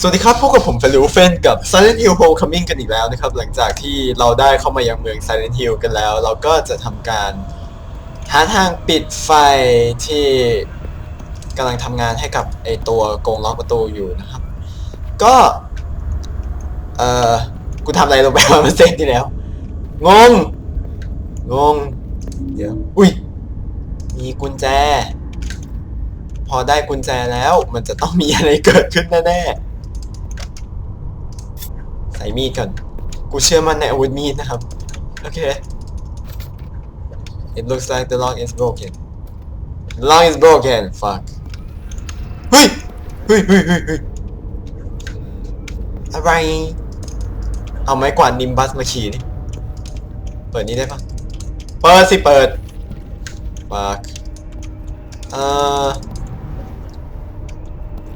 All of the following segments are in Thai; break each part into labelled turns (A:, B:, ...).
A: สวัสดีครับ พบกับผมเฟลูเฟนกับ Silent Hill Homecoming กันอีกแล้วนะครับ หลังจากที่เราได้เข้ามายังเมือง Silent Hill กันแล้ว เราก็จะทำการหาทางปิดไฟที่กำลังทำงานให้กับไอตัวโกงล็อกประตูอยู่นะครับ ก็ เออกูทำอะไรลงไปวะมื่อเซตที่แล้ว งง งง เดี๋ยว อุ้ย มีกุญแจ พอได้กุญแจแล้ว มันจะต้องมีอะไรเกิดขึ้นแน่ๆ ส่มีดก่อน กูเชื่อมันในอาวุธมีดนะครับ โอเค It looks like the lock is broken The lock is broken fuck เฮ้ยเฮ้ยเฮ้ยเฮ้ยเฮ้ยอะไร เอาไม้กวาดนิมบัสมาขี่ดิเปิดนี้ได้ปะเปิดสิเปิด fuck เอ่อ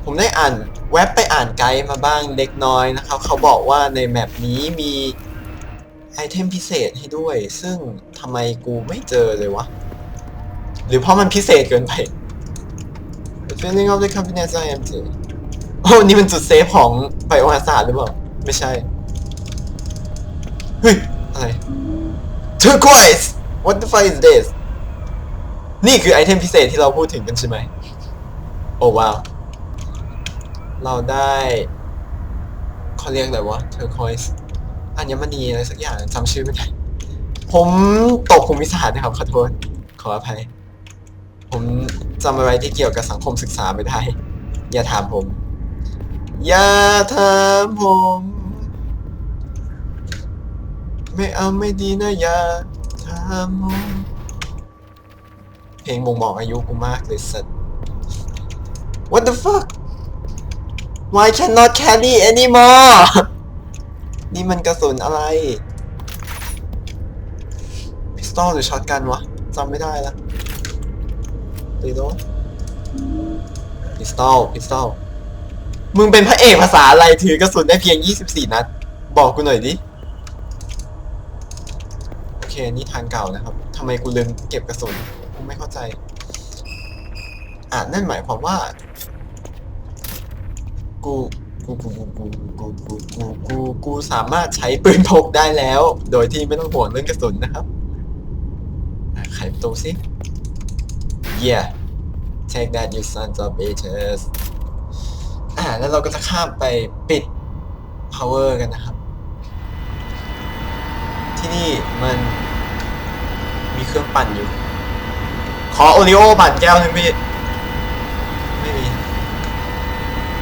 A: ผมได้อ่าน แวบไปอ่านไกด์มาบ้างเล็กน้อยนะครับ เขาบอกว่าในแมปนี้มีไอเทมพิเศษให้ด้วย ซึ่งทำไมกูไม่เจอเลยวะ หรือเพราะมันพิเศษเกินไป The feeling of the confidence I am to โอ้นี่มันจุดเซฟของไบโอฮาซาร์หรือเปล่า ไม่ใช่ เฮ้ย อะไร Turquoise What the fuck is this นี่คือไอเทมพิเศษที่เราพูดถึงกันใช่ไหม โอ้ว้าว เราได้เขาเรียกอะไรวะ turquoise อัญมณีอะไรสักอย่างจำชื่อไม่ได้ ผมตกภูมิศาสตร์นะครับขอโทษ ขออภัย ผมจำอะไรที่เกี่ยวกับสังคมศึกษาไม่ได้ อย่าถามผม อย่าถามผม ไม่เอาไม่ดีนะอย่าถามผมเพลงบ่งบอกอายุกูมากเลยสัตว์ What the fuck Why cannot carry anymore นี่มันกระสุนอะไร พิสตอลหรือช็อตกันวะจำไม่ได้ละตีโดพิสตอลพิสตอลมึงเป็นพระเอกภาษาอะไรถือกระสุนได้เพียง 24 นัด บอกกูหน่อยดิ โอเค นี่ทางเก่านะครับทำไมกูลืมเก็บกระสุนกูไม่เข้าใจ อ่านั่นหมายความว่า กูกูกูกูกูกูกูกูกูกูสามารถใช้ปืนพกได้แล้ว โดยที่ไม่ต้องห่วงเรื่องกระสุนนะครับไขประตูสิ yeah take that you sons of bitches อ่าแล้วเราก็จะข้ามไปปิด power กันนะครับ ที่นี่มันมีเครื่องปั่นอยู่ ขอโอริโอปั่นแก้วหนึ่งพี่ ไม่มี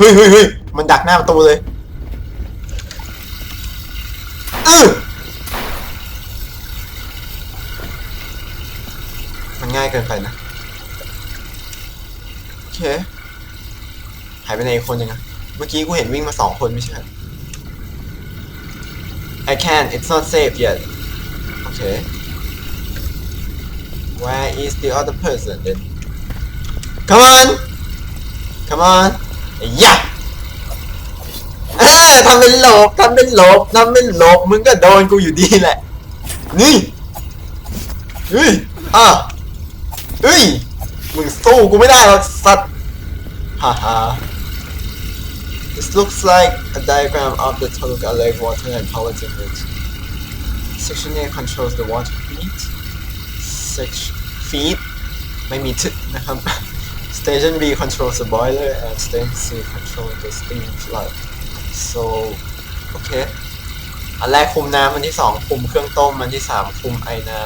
A: เฮ้ยเฮ้ยเฮ้ยมันดักหน้าประตูเลยอือมันง่ายเกินไปนะ โอเค หายไปไหนอีกคนยังไงเมื่อกี้กูเห็นวิ่งมาสองคนไม่ใช่ I can't it's not safe yet okay where is the other person then come on come on ยะเออทำเป็นหลบทำเป็นหลบทำเป็นหลบมึงก็โดนกูอยู่ดีแหละ นี่เฮ้ยอะเฮ้ย มึงสู้กูไม่ได้หรอกสัตว์ ฮ่าฮ่า This looks like a diagram of the Toluk Lake water and power difference. Section A controls the water feed. Section feed ไม่มีทึนะครับ Station B controls the boiler and Station C controls the steam flood. So โอเค อันแรกคุมน้ำอันที่สองคุมเครื่องต้ม อันที่สามคุมไอ้น้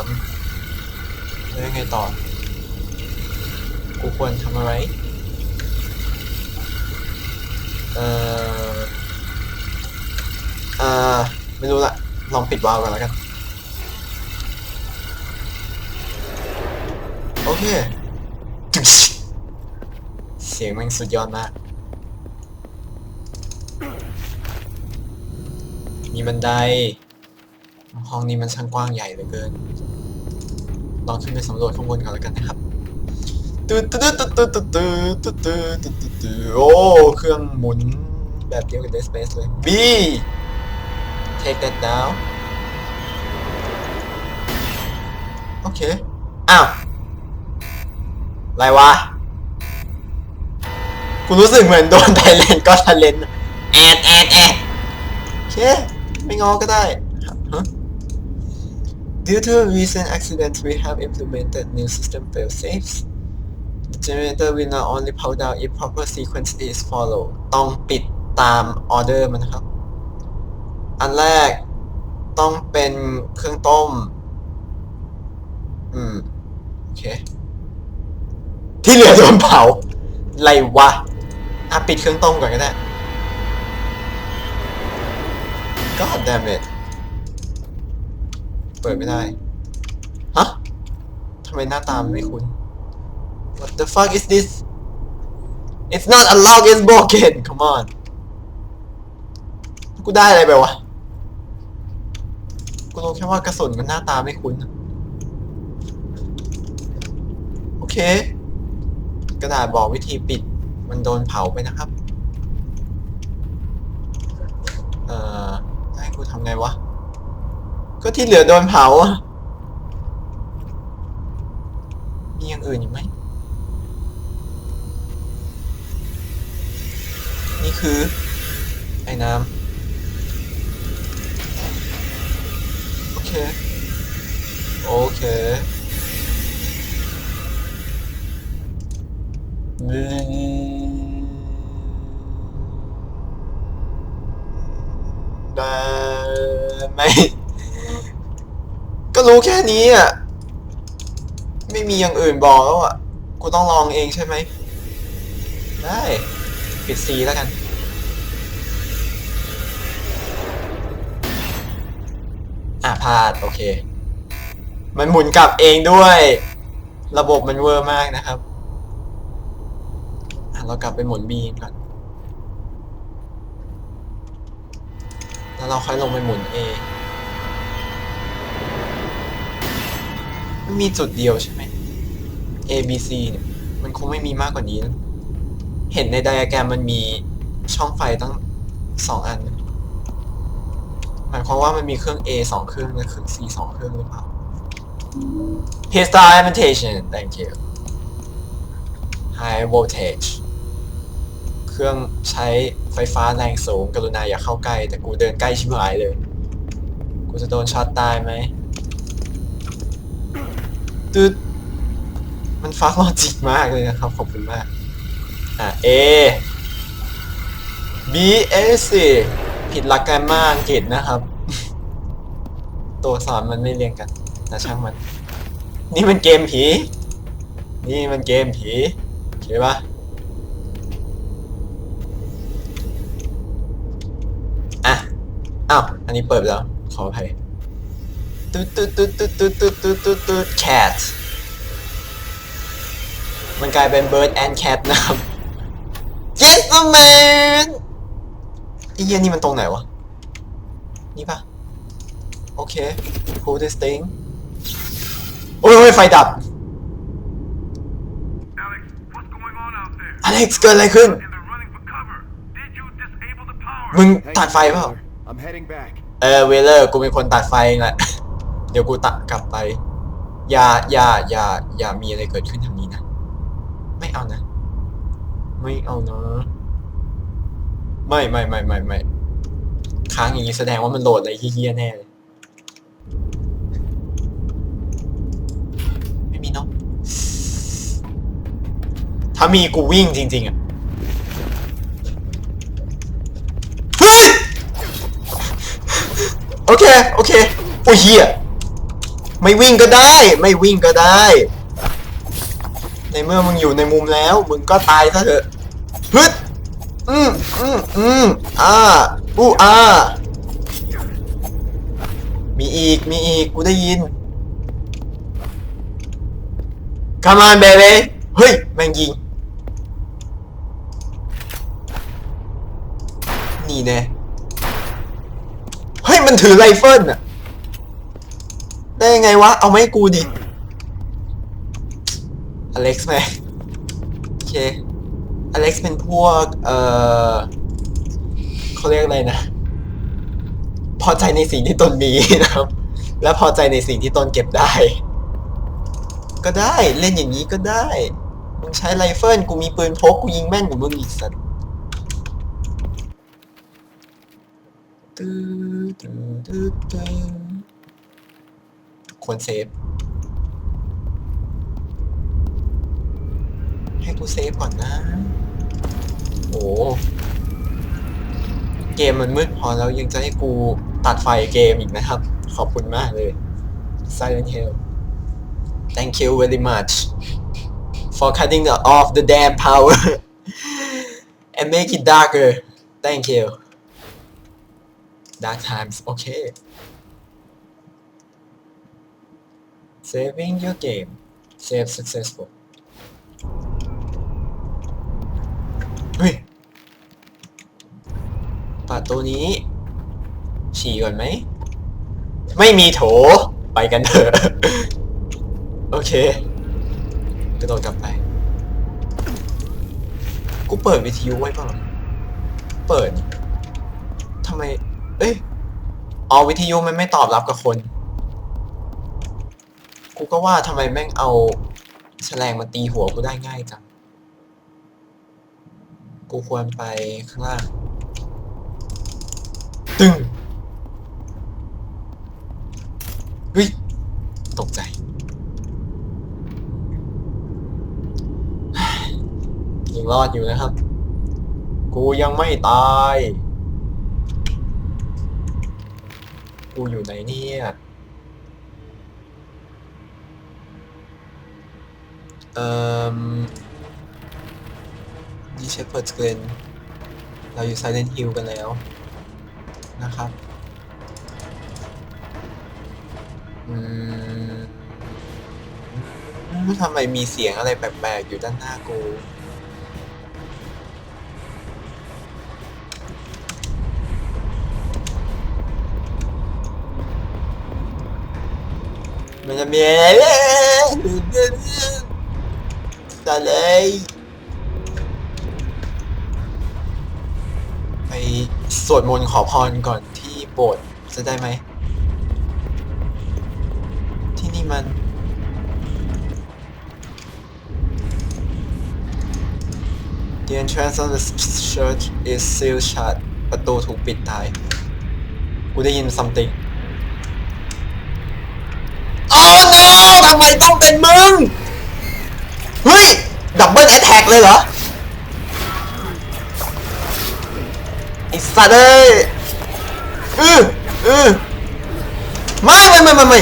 A: ำแล้วยังไงต่อ กูควรทำอะไร เอ่อ เอ่อ ไม่รู้ละ ลองปิดวาล์วกันแล้วกัน โอเค เสียงแม่งสุดยอดมาก มีบันได ห้องนี้มันช่างกว้างใหญ่เหลือเกิน ลองขึ้นไปสำรวจข้างบนก่อนแล้วกันนะครับตืดตืดตืดตืดตืดตืดตืดตืดตืดตืดโอ้เครื่องหมุนแบบเดียวกับ Dead Space เลย B take that down โอเค อ้าว ไรวะ กูรู้สึกเหมือนโดนไทเลนก็ทะเลนแอดแอดแอดโอเค ไม่งอก็ได้ครับฮะ Due to recent accidents, we have implemented new system fail-safes. The generator will not only power down if proper sequence is followed. ต้องปิดตามออเดอร์มันนะครับ อันแรกต้องเป็นเครื่องต้ม อืม โอเค ที่เหลือโดนเผาไรวะ อะปิดเครื่องต้มก่อนก็ได้ God damn it เปิดไม่ได้ ฮะทำไมหน้าตามันไม่คุ้น What the fuck is this It's not a lock it's broken come on กูได้อะไรไปวะ กูรู้แค่ว่ากระสุนมันหน้าตาไม่คุ้น โอเค กระดาษบอกวิธีปิด มันโดนเผาไปนะครับ เอ่อให้กูทำไงวะ ก็ที่เหลือโดนเผาอะมีอย่างอื่นอีกไหม นี่คือ ไอ้น้ำ โอเค โอเคได้ ไหมก็รู้แค่นี้อะ ไม่มีอย่างอื่นบอกแล้วอะ กูต้องลองเองใช่ไหม ได้ ปิดซีแล้วกัน อะพลาด โอเค มันหมุนกลับเองด้วย ระบบมันเวอร์มากนะครับ อะ เรากลับไปหมุน B ก่อน แล้วเราค่อยลงไปหมุน A มันมีจุดเดียวใช่ไหม A B C เนี่ย มันคงไม่มีมากกว่านี้นะเห็นในไดอะแกรมมันมีช่องไฟตั้งสองอัน หมายความว่ามันมีเครื่อง A สองเครื่องและเครื่อง C สองเครื่องหรือเปล่า Pistol Imitation thank you High voltage เครื่องใช้ไฟฟ้าแรงสูงกรุณาอย่าเข้าใกล้ แต่กูเดินใกล้ชิบหายเลย กูจะโดนช็อตตายไหมตึ๊ดมันฟักลอจิกมากเลยนะครับ ขอบคุณมาก อะ A B S C ผิดหลักการมากอังกฤษนะครับ ตัวสอนมันไม่เรียงกันแต่ช่างมัน นี่มันเกมผี นี่มันเกมผีโอเคปะอะ อ้าว อันนี้เปิดแล้ว ขออภัยตุ๊ดตุ๊ดตุ๊ดตุ๊ดตุ๊ดตุ๊ดตุ๊ดตุ๊ดตุ๊ด cat มันกลายเป็น bird and cat นะครับ yes man ไอ้เหี้ยนี่มันตรงไหนวะ นี่ปะโอเค pull this thing โอ้ยไฟดับ อเล็กซ์เกิดอะไรขึ้น มึงตัดไฟเปล่า
B: I'm heading back.
A: เออเวเลอร์กูเป็นคนตัดไฟเองแหละ เดี๋ยวกูตัดกลับไป อย่าอย่าอย่าอย่ามีอะไรเกิดขึ้นทางนี้นะ ไม่เอานะ ไม่เอานะ ไม่ไม่ไม่ไม่ไม่ค้างอย่างนี้แสดงว่ามันโหลดอะไรเฮี้ยๆแน่เลย ไม่มีเนาะถ้ามีกูวิ่งจริง ๆ อะ เฮ้ย โอ เค โอเค โอ้ยเฮียไม่วิ่งก็ได้ ไม่วิ่งก็ได้ ในเมื่อมึงอยู่ในมุมแล้ว มึงก็ตายซะเถอะฮึดอืมอืมอืมอ่าอู้อ่า มีอีก มีอีก กูได้ยิน Come on baby เฮ้ย แม่งยิง นี่แน่ย มันถือไรเฟิลอะได้ยังไงวะ เอาไหมกูดิ อเล็กซ์ไหมโอเค อเล็กซ์เป็นพวก เอ่อเขาเรียกอะไรนะ พอใจในสิ่งที่ตนมีนะครับ และพอใจในสิ่งที่ตนเก็บได้ ก็ได้เล่นอย่างนี้ก็ได้มึงใช้ไรเฟิลกูมีปืนพกกูยิงแม่นกว่ามึงอีกสัตว์ตื้อตื้อตื้อตื้อ ควรเซฟ ให้กูเซฟก่อนนะ โอ้เกมมันมืดพอแล้วยังจะให้กูตัดไฟเกมอีกนะครับ ขอบคุณมากเลย Silent Hill Thank you very much for cutting off the damn power and make it darker. Thank you. Dark times. Okay. Saving your game. Save successful. เฮ้ยประตูนี้ ฉี่ก่อนไหม ไม่มีโถ ไปกันเถอะ โอเค กระโดดกลับไป กูเปิดวิทยุไว้เปล่าเปิดทำไม อ๋อวิทยุมันไม่ตอบรับกับคน กูก็ว่าทำไมแม่งเอาแฉลงมาตีหัวกูได้ง่ายจัง กูควรไปข้างล่าง ตึงเฮ้ย ตกใจ ยังรอดอยู่นะครับ กูยังไม่ตาย กูอยู่ไหนเนี่ยเอ่อดีเชฟเฟิร์ดเกรนเราอยู่ไซเลน t ิ l กันแล้วนะครับ อืมทำไมมีเสียงอะไรแปลกๆอยู่ด้านหน้ากู จะมีอะไรอะไรไปสวดมนต์ขอพรก่อนที่โบสถ์จะได้ไหม ที่นี่มัน The entrance of the church is sealed shut ประตูถูกปิดตาย กูได้ยิน something โอ้ no ทำไม ต้องเป็นมึง เฮ้ย ดับเบิลแอ t แทกเลยเหรอ ไอ้สัตว์เอ้ยอืออือไม่ไม่ไม่ไม่ไม่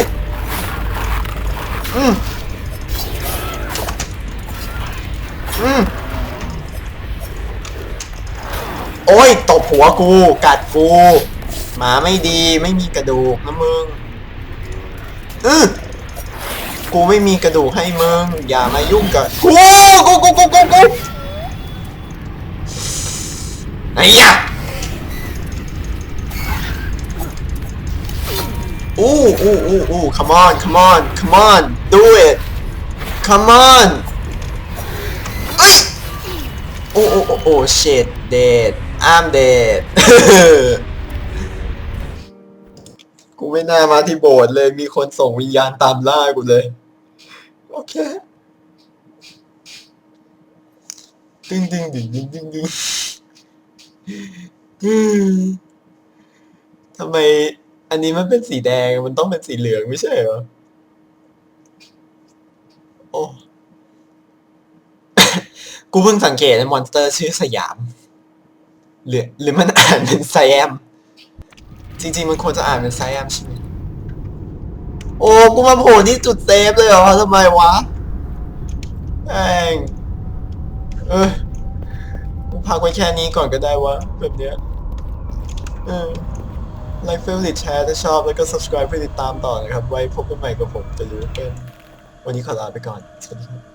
A: อืมอืมโอ้ย ตบหัวกู กัดกู หมาไม่ดี ไม่มีกระดูกนะมึง อือ กูไม่มีกระดูกให้มึง อย่ามายุ่งกับกูกูกูกูกูกูไอ้ยะอู้อู้อู้อู้ come on come on come on do it come on เอ้ยโอ้โอ้โอ้โอ้ shit dead I'm dead กูไม่น่ามาที่โบสถ์เลย มีคนส่งวิญญาณตามล่ากูเลย โอเคดึงดึงดึงดึงดึงดึงทำไมอันนี้มันเป็นสีแดงมันต้องเป็นสีเหลืองไม่ใช่เหรอ โอ้ กูเพิ่งสังเกตมอนสเตอร์ชื่อสยาม หรือหรือมันอ่านเป็นไซแอม จริง ๆ มันควรจะอ่านเป็นไซแอมใช่ไหม โอ้กูมาโผล่ที่จุดเซฟเลยเหรอทำไมวะแองเออกูพักไว้แค่นี้ก่อนก็ได้วะแบบเนี้ยเออไลค์เฟลลิแชร์ถ้าชอบ แล้วก็ subscribe เพื่อติดตามต่อนะครับ ไว้พบกันใหม่กับผมจะรู้เป็นวันนี้ขอลาไปก่อน สวัสดีครับ